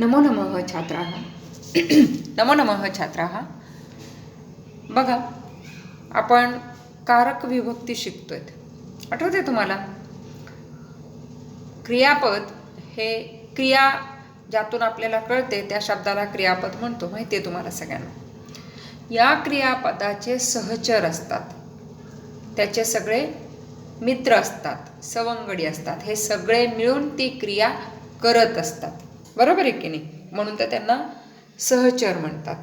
नमो नमः छात्राः। नमो नमः छात्राः। बघा आपण कारक विभक्ती शिकतोय. आठवते तुम्हाला? क्रियापद हे क्रिया ज्यातून आपल्याला कळते त्या शब्दाला क्रियापद म्हणतो. माहिती आहे तुम्हाला सगळ्यांना? या क्रियापदाचे सहचर असतात. त्याचे सगळे मित्र असतात सवंगडी असतात. हे सगळे मिळून ती क्रिया करत असतात. बरोबर आहे की नाही? म्हणून तर त्यांना सहचर म्हणतात.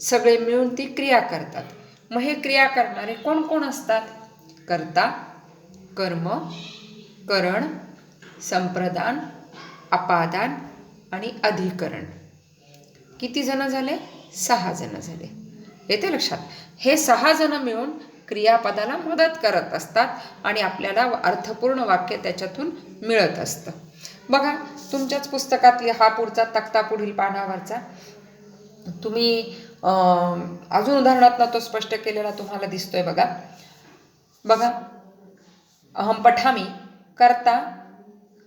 सगळे मिळून ती क्रिया करतात. मग हे क्रिया करणारे कोण कोण असतात? कर्ता कर्म करण संप्रदान अपादान आणि अधिकरण. किती जण झाले? सहा जण झाले. येते लक्षात. हे सहा जण मिळून क्रियापदाला मदत करत असतात आणि आपल्याला अर्थपूर्ण वाक्य त्याच्यातून मिळत असतं. बघा तुमच्याच पुस्तकातली हा पुढचा तक्ता पुढील पानावरचा. तुम्ही अजून उदाहरणातनं तो स्पष्ट केलेला तुम्हाला दिसतोय बघा. बघा अहम पठामी कर्ता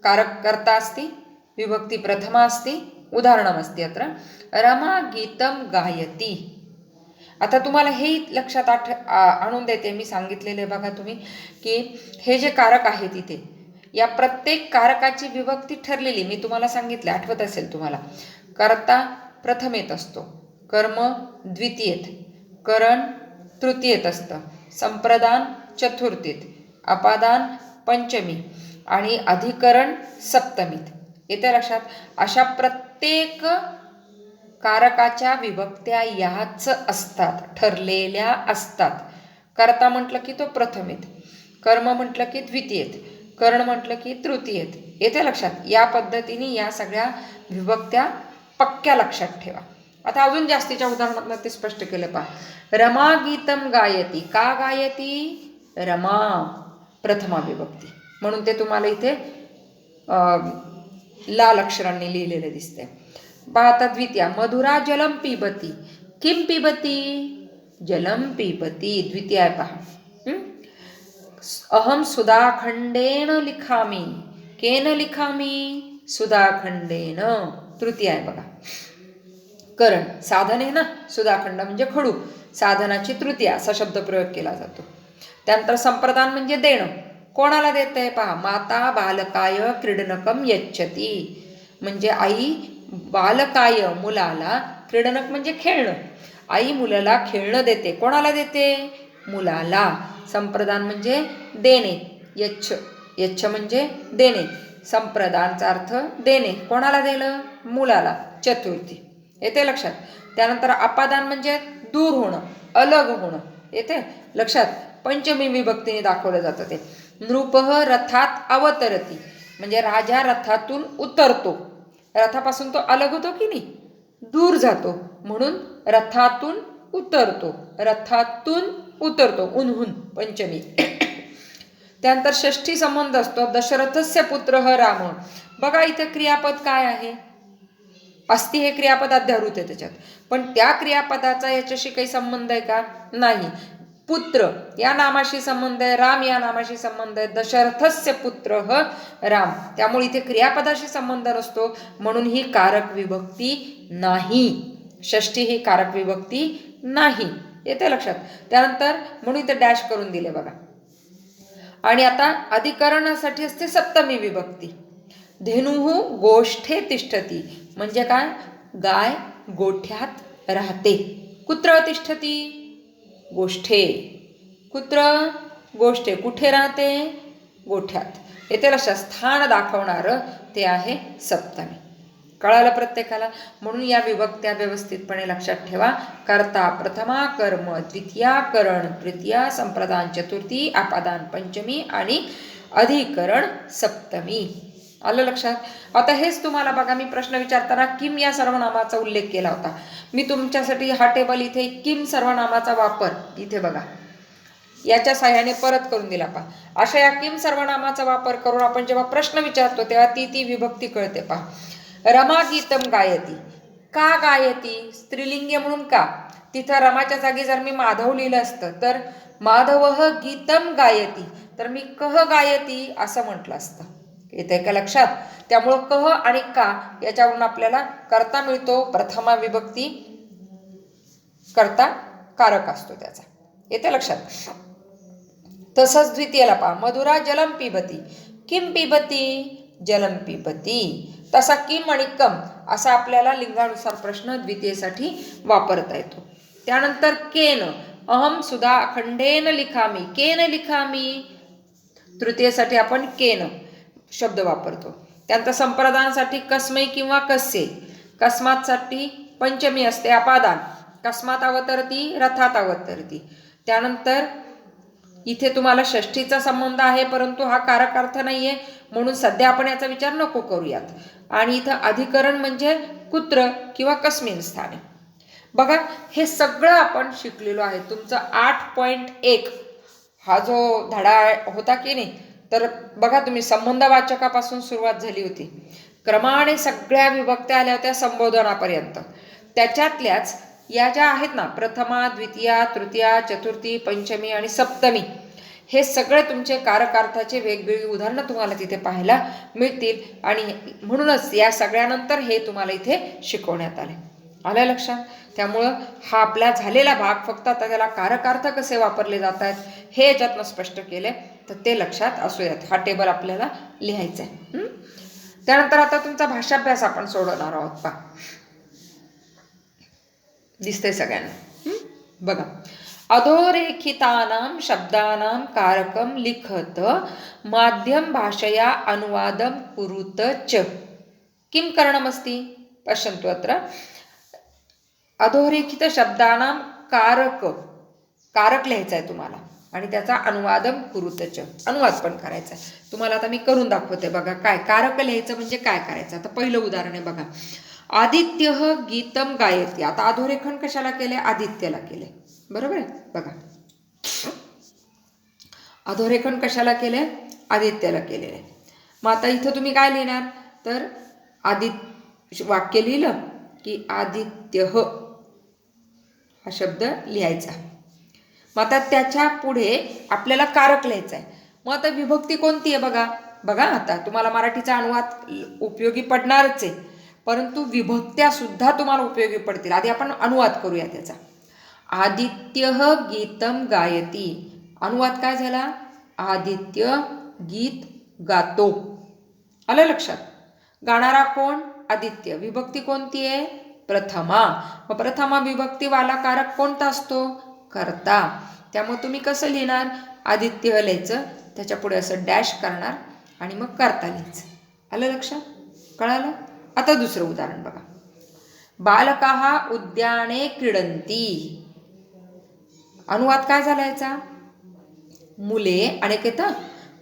कारक कर्ता अस्ति विभक्ती प्रथमा अस्ति उदाहरणमस्ति अत्र. रमा गीतम गायती. आता तुम्हाला हे लक्षात आठ आ- आणून देते मी सांगितलेले बघा तुम्ही की हे जे कारक आहेत इथे या प्रत्येक कारकाची विभक्ती ठरलेली मी तुम्हाला सांगितले आठवत असेल तुम्हाला. कर्ता प्रथमेत असतो कर्म द्वितीयेत करण तृतीयेत असतं संप्रदान चतुर्थीत अपादान पंचमी आणि अधिकरण सप्तमीत. येते लक्षात अशा प्रत्येक कारकाच्या विभक्त्या याच असतात ठरलेल्या असतात. कर्ता म्हटलं की तो प्रथमेत कर्म म्हटलं की द्वितीयेत कर्ण म्हटलं की तृतीयेत येते. लक्षात. या पद्धतीने या सगळ्या विभक्त्या पक्क्या लक्षात ठेवा. आता अजून जास्तीच्या उदाहरणात ते स्पष्ट केलं पहा. रमा गीतम गायती. का गायती? रमा प्रथमा विभक्ती. म्हणून ते तुम्हाला इथे लाल अक्षरांनी लिहिलेले दिसते पाहता द्वितीया. मधुरा जलम पिबती. किम पिबती? जलम पिबती. द्वितीय पहा. अहम सुधाखंडेन लिखामी। केन लिखामी? सुधाखंडेन तृतीय आहे बघा। करण साधन आहे ना? सुधाखंड म्हणजे खडू. साधनाची तृतीय असा शब्द प्रयोग केला जातो. त्यानंतर संप्रदान म्हणजे देणं. कोणाला देत आहे पहा माता बालकाय क्रीडनकम यच्छती. म्हणजे आई बालकाय मुलाला क्रीडनक म्हणजे खेळणं. आई मुलाला खेळणं देते. कोणाला देते? मुलाला. संप्रदान म्हणजे देणे. यच्छ. यच्छ म्हणजे देणे. संप्रदानचा अर्थ देणे. कोणाला दिलं मुलाला. चतुर्थी. येते लक्षात. त्यानंतर अपादान म्हणजे दूर होणं. अलग होणं. येते? लक्षात. पंचमी विभक्तीने दाखवलं जातं ते. नृपह रथात अवतरती. म्हणजे राजा रथातून उतरतो. रथापासून तो अलग होतो की नाही? दूर जातो. म्हणून रथातून उतरतो. रथातून उतरतो उन्हून पंचमी. त्यानंतर षष्ठी संबंध असतो. दशरथस्य पुत्र ह राम बघा इथं क्रियापद काय आहे? अस्ति हे क्रियापद अध्यारूत आहे त्याच्यात. पण त्या क्रियापदाचा याच्याशी काही संबंध आहे का? नाही. पुत्र या नामाशी संबंध आहे. राम या नामाशी संबंध आहे. दशरथस्य पुत्र ह राम. त्यामुळे इथे क्रियापदाशी संबंध नसतो. म्हणून ही कारक विभक्ती नाही. षष्ठी ही कारक विभक्ती नाही. येते लक्षात. त्यानंतर म्हणून इथे डॅश करून दिले बघा. आणि आता अधिकरणासाठी असते सप्तमी विभक्ती. धेनुहू गोष्ठे तिष्ठती. म्हणजे काय? गाय गोठ्यात राहते. कुत्र तिष्ठती? गोष्ठे. कुत्र? गोष्ठे. कुठे राहते? गोठ्यात. येथे लक्षात. स्थान दाखवणारं ते आहे सप्तमी. कळालं प्रत्येकाला. म्हणून या विभक्त्या व्यवस्थितपणे लक्षात ठेवा. कर्ता प्रथमा कर्म द्वितीया करण तृतीया संप्रदान चतुर्थी आपादान पंचमी आणि अधिकरण सप्तमी. आलं लक्षात? आता हेच तुम्हाला बघा मी प्रश्न विचारताना किम या सर्वनामाचा उल्लेख केला होता. मी तुमच्यासाठी हा टेबल इथे किम सर्वनामाचा वापर इथे बघा. याच्या साह्याने परत करून दिला पहा. अशा या किम सर्वनामाचा वापर करून आपण जेव्हा प्रश्न विचारतो तेव्हा ती ती विभक्ती कळते पहा. रमा गीतम गायती. का गायती? स्त्रीलिंगी म्हणून का? तिथं रमाच्या जागी जर मी माधव लिहिलं असतं तर माधव गीतम गायती. तर मी कह गायती असं म्हटलं असतं. येते का लक्षात? त्यामुळं कह आणि का याच्यावरून आपल्याला करता मिळतो प्रथमा विभक्ती करता कारक असतो त्याचा. येते लक्षात? तसंच द्वितीयला पहा. मधुरा जलम पिबती. किम पिबती? जलम पिबती. तसा किम आणि कम असा आपल्याला लिंगानुसार प्रश्न द्वितीयेसाठी वापरता येतो. त्यानंतर केन अहम सुद्धा अखंडेन लिखामी. केन लिखामी? तृतीयेसाठी आपण केन शब्द वापरतो. त्यानंतर संप्रदायांसाठी कस्मै किंवा कस्य. कस्मातसाठी पंचमी असते अपादान. कस्मात अवतरती रथात अवतरती. त्यानंतर इथे तुम्हाला षष्ठीचा संबंध आहे परंतु हा कारक अर्थ नाही आहे म्हणून सध्या आपण याचा विचार नको करूयात. आणि इथं अधिकरण म्हणजे कुत्र किंवा कस्मिन स्थाने. बघा हे सगळं आपण शिकलेलो आहे. तुमचं आठ पॉईंट एक हा जो धडा होता की नाही तर बघा तुम्ही संबंधवाचकापासून सुरुवात झाली होती. क्रमाने सगळ्या विभक्त्या आल्या होत्या संबोधनापर्यंत. त्याच्यातल्याच या ज्या आहेत ना प्रथमा द्वितीया तृतीया चतुर्थी पंचमी आणि सप्तमी हे सगळे तुमचे कारकार्थाचे वेगवेगळी उदाहरणं तुम्हाला तिथे पाहायला मिळतील. आणि म्हणूनच या सगळ्यानंतर हे तुम्हाला इथे शिकवण्यात आले. आलं लक्षात? त्यामुळं हा आपला झालेला भाग फक्त आता त्याला कारकार्थ कसे वापरले जात आहेत हे याच्यातनं स्पष्ट केले तर ते लक्षात असूयात. हा टेबल आपल्याला लिहायचा आहे त्यानंतर आता तुमचा भाषाभ्यास आपण सोडवणार आहोत. पा दिसते सगळ्यांना. बघा. अधोरेखितानां शब्दानां कारकं लिखत माध्यम भाषया अनुवादं कुरुत च. किं करणमस्ति? पश्यन्तु अत्र. अधोरेखित शब्दानां कारक कारक लिहायचं आहे तुम्हाला. आणि त्याचा अनुवादम कुरुतच अनुवाद पण करायचा आहे तुम्हाला आता मी करून दाखवते बघा काय. कारक लिहायचं म्हणजे काय करायचं? आता पहिलं उदाहरण आहे बघा. आदित्य गीतम गायती. आता अधोरेखन कशाला केले आदित्यला केले बरोबर आहे? बघा. अधोरेखन कशाला केले केलेलं केलेले मग आता इथं तुम्ही काय लिहिणार? तर आदित्य वाक्य लिहिलं की आदित्य हा शब्द लिहायचा. मग आता त्याच्या पुढे आपल्याला कारक लिहायचा आहे मग आता विभक्ती कोणती आहे बघा? बघा आता. तुम्हाला मराठीचा अनुवाद उपयोगी पडणारच आहे. परंतु विभक्त्या सुद्धा तुम्हाला उपयोगी पडतील. आधी आपण अनुवाद करूया त्याचा. आदित्य गीतम गायती. अनुवाद काय झाला? आदित्य गीत गातो. आलं लक्षात? गाणारा कोण? आदित्य. विभक्ती कोणती आहे? प्रथमा. मग प्रथमा विभक्तीवाला कारक कोणता असतो? करता. त्यामुळे तुम्ही कसं लिहिणार? आदित्य लिहायचं. त्याच्यापुढे असं डॅश करणार आणि मग करता लिहायचं. आलं लक्षात? कळालं? आता दुसरं उदाहरण बघा. बालकाहा उद्याने क्रीडंती अनुवाद काय झाला याचा मुले अनेक येतं?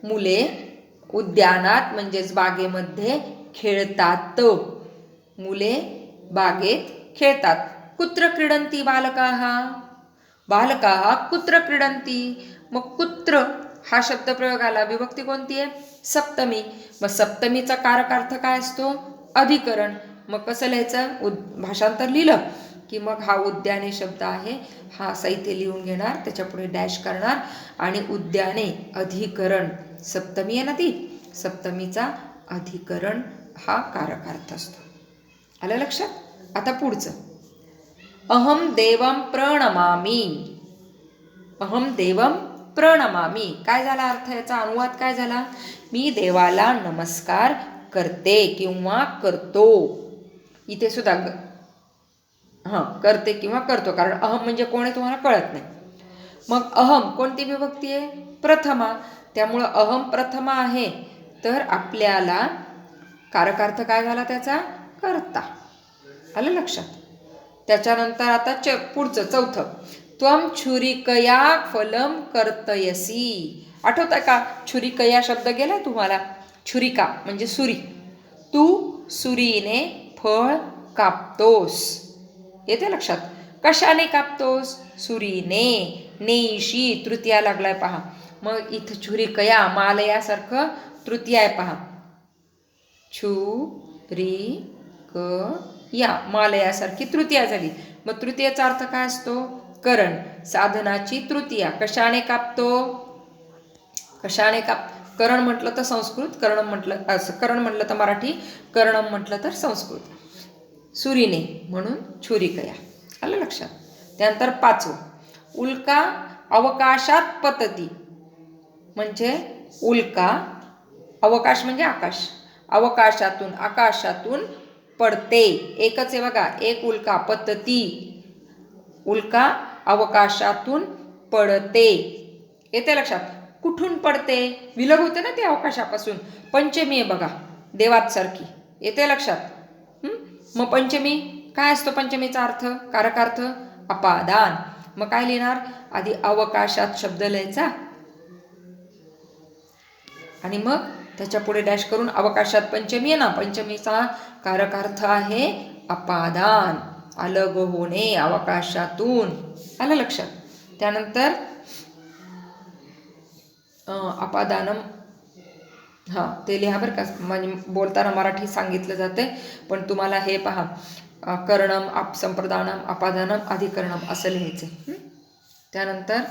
मुले उद्यानात म्हणजेच बागेमध्ये खेळतात. मुले बागेत खेळतात. कुत्र क्रीडंती बालका? बालका कुत्र क्रीडंती मग कुत्र? हा शब्दप्रयोग आला विभक्ती कोणती आहे सप्तमी. मग सप्तमीचा कारक अर्थ काय असतो? अधिकरण. मग कसं लिहायचं? उद भाषांतर लिहिलं की मग हा उद्याने शब्द आहे हा साहित्य लिहून घेणार त्याच्यापुढे डॅश करणार आणि उद्याने अधिकरण. सप्तमी आहे ना ती? सप्तमीचा अधिकरण हा कारक अर्थ असतो. आलं लक्षात? आता पुढचं. अहम देवम प्रणमामी. अहम देवम प्रणमामी. काय झाला अर्थ याचा? अनुवाद काय झाला? मी देवाला नमस्कार करते किंवा करतो. इथे सुद्धा हां करते किंवा करतो. कारण अहम म्हणजे कोण आहे तुम्हाला कळत नाही. मग अहम कोणती विभक्ती आहे? प्रथमा. त्यामुळं अहम प्रथमा आहे. तर आपल्याला कारकार्थ काय झाला त्याचा? करता. आलं लक्षात? त्याच्यानंतर आता च पुढचं चौथं. त्वम छुरिकया फलम कर्तयसी. आठवतं का? छुरिकया शब्द गेला तुम्हाला? छुरिका म्हणजे सुरी. तू सुरीने फळ कापतोस. येते लक्षात? कशाने कापतोस? सुरीने. नेशी तृतीया लागलाय पहा. मग इथं छुरिकया मालयासारखं तृतीया आहे पहा. छु री क या मालयासारखी तृतीया झाली. मग तृतीयाचा अर्थ काय असतो? करण. साधनाची तृतीया. कशाने कापतो? कशाने काप करण म्हटलं तर संस्कृत कर्णम म्हटलं असं करण म्हटलं तर मराठी कर्णम म्हटलं तर संस्कृत. सुरीने म्हणून छुरिकया. आलं लक्षात? त्यानंतर पाचवं. उल्का अवकाशात पतती. म्हणजे उल्का अवकाश म्हणजे आकाश. अवकाशातून आकाशातून पडते. एकच आहे बघा. एक उल्का पतती. उल्का अवकाशातून पडते. येते लक्षात? कुठून पडते? विलग होते ना ते अवकाशापासून. पंचमी आहे बघा देवात सारखी येते लक्षात? मग पंचमी? काय असतो पंचमीचा अर्थ? कारकार्थ? अपादान. मग काय लिहिणार? आधी अवकाशात शब्द लिहायचा. आणि मग त्याच्या पुढे डॅश करून अवकाशात पंचमी आहे ना? पंचमीचा कारकार्थ आहे अपादान. अलग होणे अवकाशातून. आलं लक्षात? त्यानंतर अपादानम हां ते लिहा बरं का. म्हणजे बोलताना मराठी सांगितलं जाते पण तुम्हाला हे पहा. करणम आप संप्रदानम अपादानम अधिकरणम असं लिहायचं त्यानंतर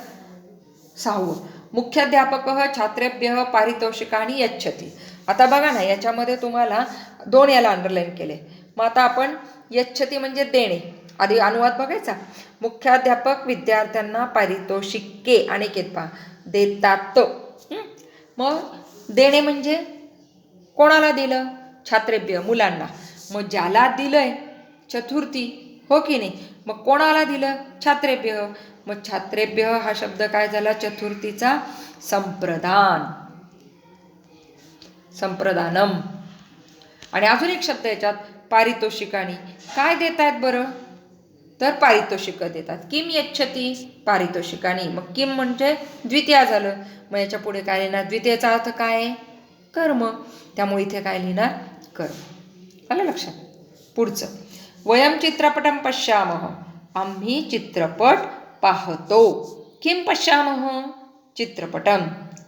सहावं मुख्याध्यापक छात्रेभ्य पारितोषिकाने यच्छती. आता बघा ना याच्यामध्ये तुम्हाला दोन याला अंडरलाईन केले. मग आता आपण यच्छती म्हणजे देणे. आधी अनुवाद बघायचा. मुख्याध्यापक विद्यार्थ्यांना पारितोषिके आणि पहा. देतात मग देणे म्हणजे? कोणाला दिलं? छात्रेभ्य मुलांना. मग ज्याला दिलंय चतुर्थी हो की नाही? मग कोणाला दिलं? छात्रेभ्य मग छात्रेभ्य हा शब्द काय झाला? चतुर्थीचा संप्रदान. संप्रदानम. आणि अजून एक शब्द याच्यात पारितोषिकानी. काय देत आहेत बरं? तर पारितोषिकं देतात. किम यच्छती? पारितोषिकाने मग किम म्हणजे द्वितीया झालं. मग याच्यापुढे काय लिहिणार? द्वितीयाचा अर्थ काय आहे? कर्म. त्यामुळे इथे काय लिहिणार? कर्म. आलं लक्षात? पुढचं. वयम चित्रपटम पश्यामह आम्ही चित्रपट पाहतो. किम पश्यामह चित्रपटम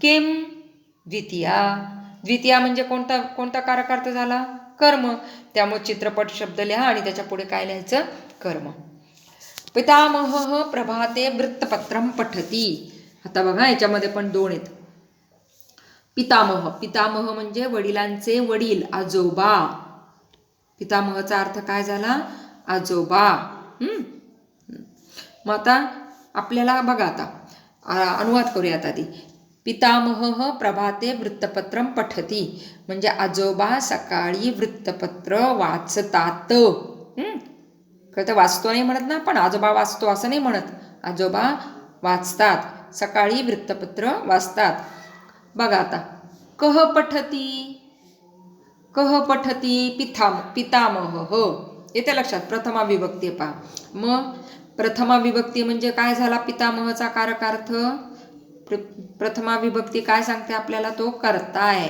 किम द्वितीया. द्वितीया म्हणजे कोणता कोणता कारकार्थ झाला? कर्म. त्यामुळे चित्रपट शब्द लिहा आणि त्याच्या पुढे काय लिहायचं? कर्म. पितामह प्रभाते वृत्तपत्रम पठती. आता बघा याच्यामध्ये पण दोन आहेत. पितामह. पितामह म्हणजे वडिलांचे वडील आजोबा. पितामहचा अर्थ काय झाला? आजोबा. मग आता आपल्याला बघा आता. अनुवाद करूयात आधी. पितामह प्रभाते वृत्तपत्रम पठती. म्हणजे आजोबा सकाळी वृत्तपत्र वाचतात. खरं तर वाचतो नाही म्हणत ना पण आजोबा वाचतो असं नाही म्हणत. आजोबा वाचतात सकाळी वृत्तपत्र वाचतात. बघा आता कह पठती कह पठती पिथाम पितामह हो. येते लक्षात प्रथमा विभक्ती पहा. मग प्रथमा विभक्ती म्हणजे काय झाला? पितामहचा कारकार्थ? प्र प्रथमा विभक्ती काय सांगते आपल्याला? तो करताय.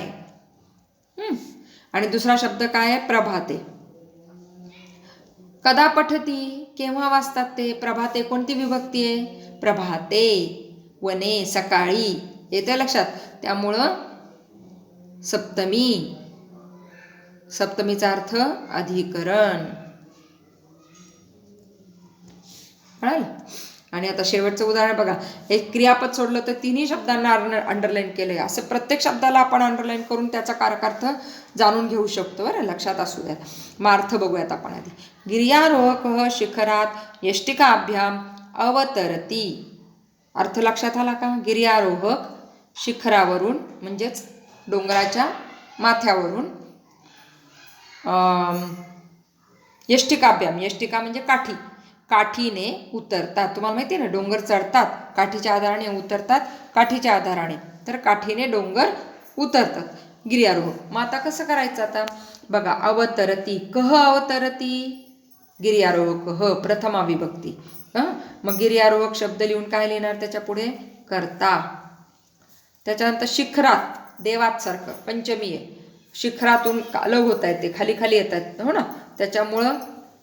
आणि दुसरा शब्द काय आहे? प्रभाते. कदा पठती केव्हा वाचतात ते? प्रभाते कोणती विभक्ती आहे? प्रभाते. वने सकाळी. येते लक्षात? त्यामुळं सप्तमी. सप्तमीचा अर्थ अधिकरण. कळालं? आणि आता शेवटचं उदाहरण बघा. एक क्रियापद सोडलं तर तिन्ही शब्दांना अंडरलाईन केलंय. असं प्रत्येक शब्दाला आपण अंडरलाईन करून त्याचा कारकार्थ जाणून घेऊ शकतो बरं. लक्षात असू द्यात मार्थ बघूयात आपण आधी. गिर्यारोहक शिखरात यष्टिकाभ्याम अवतरती. अर्थ लक्षात आला का? गिर्यारोहक शिखरावरून म्हणजेच डोंगराच्या माथ्यावरून यष्टिकाभ्याम. यष्टिका म्हणजे काठी. काठीने उतरतात. तुम्हाला माहिती आहे ना डोंगर चढतात काठीच्या आधाराने उतरतात काठीच्या आधाराने. तर काठीने डोंगर उतरतात. गिर्यारोहक मग आता कसं करायचं आता? बघा अवतरती. कह अवतरती? गिर्यारोहक ह प्रथमा विभक्ती हं? मग गिर्यारोहक शब्द लिहून काय लिहिणार त्याच्या पुढे? करता. त्याच्यानंतर शिखरात देवात सारखं पंचमी आहे शिखरातून अलग होत आहेत ते खाली खाली येत आहेत हो ना? त्याच्यामुळं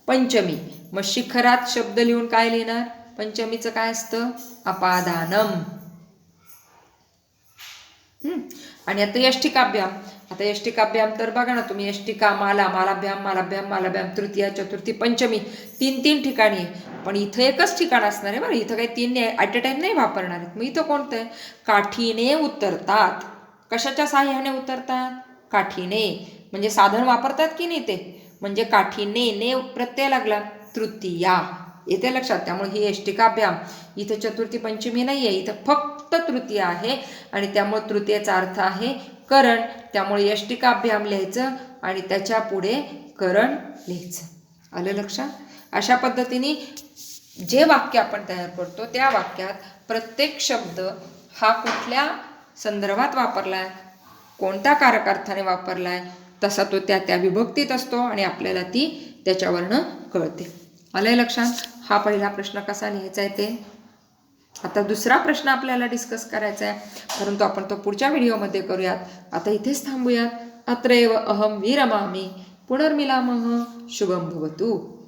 पंचमी. मग शिखरात शब्द लिहून काय लिहिणार? पंचमीचं काय असतं? अपादानम. आणि आता यष्टिकाभ्याम. आता यष्टिकाभ्याम तर बघा ना तुम्ही यष्टिका माला मालाभ्याम मालाभ्याम मालाभ्याम तृतीया चतुर्थी पंचमी तीन तीन ठिकाणी आहे. पण इथं एकच ठिकाण असणार आहे बरं. इथं काही तीन ॲट अ टाईम नाही वापरणार आहेत. मग इथं कोणतं आहे? काठीने उतरतात. कशाच्या साह्याने उतरतात? काठीने. म्हणजे साधन वापरतात की नाही ते? म्हणजे काठीने ने प्रत्यय लागला. तृतीया. येते लक्षात? त्यामुळे ही एष्टिकाभ्याम इथं चतुर्थी पंचमी नाही आहे इथं फक्त तृतीया आहे. आणि त्यामुळे तृतीयेचा अर्थ आहे करण. त्यामुळे यष्टिकाभ्याम लिहायचं आणि त्याच्या पुढे करण लिहायचं. आलं लक्षात? अशा पद्धतीने जे वाक्य आपण तयार करतो त्या वाक्यात प्रत्येक शब्द हा कुठल्या संदर्भात वापरला आहे कोणत्या कारकार्थाने आहे तसा तो त्या त्या विभक्तीत असतो आणि आपल्याला ती त्याच्यावरनं कळते. आलंय लक्षात? हा पहिला प्रश्न कसा लिहायचा आहे ते? आता दुसरा प्रश्न आपल्याला डिस्कस करायचा आहे. परंतु आपण तो पुढच्या व्हिडिओमध्ये करूयात. आता इथेच थांबूयात. अत्रैव अहम विरमामी पुनर्मिलामः शुभम भवतु.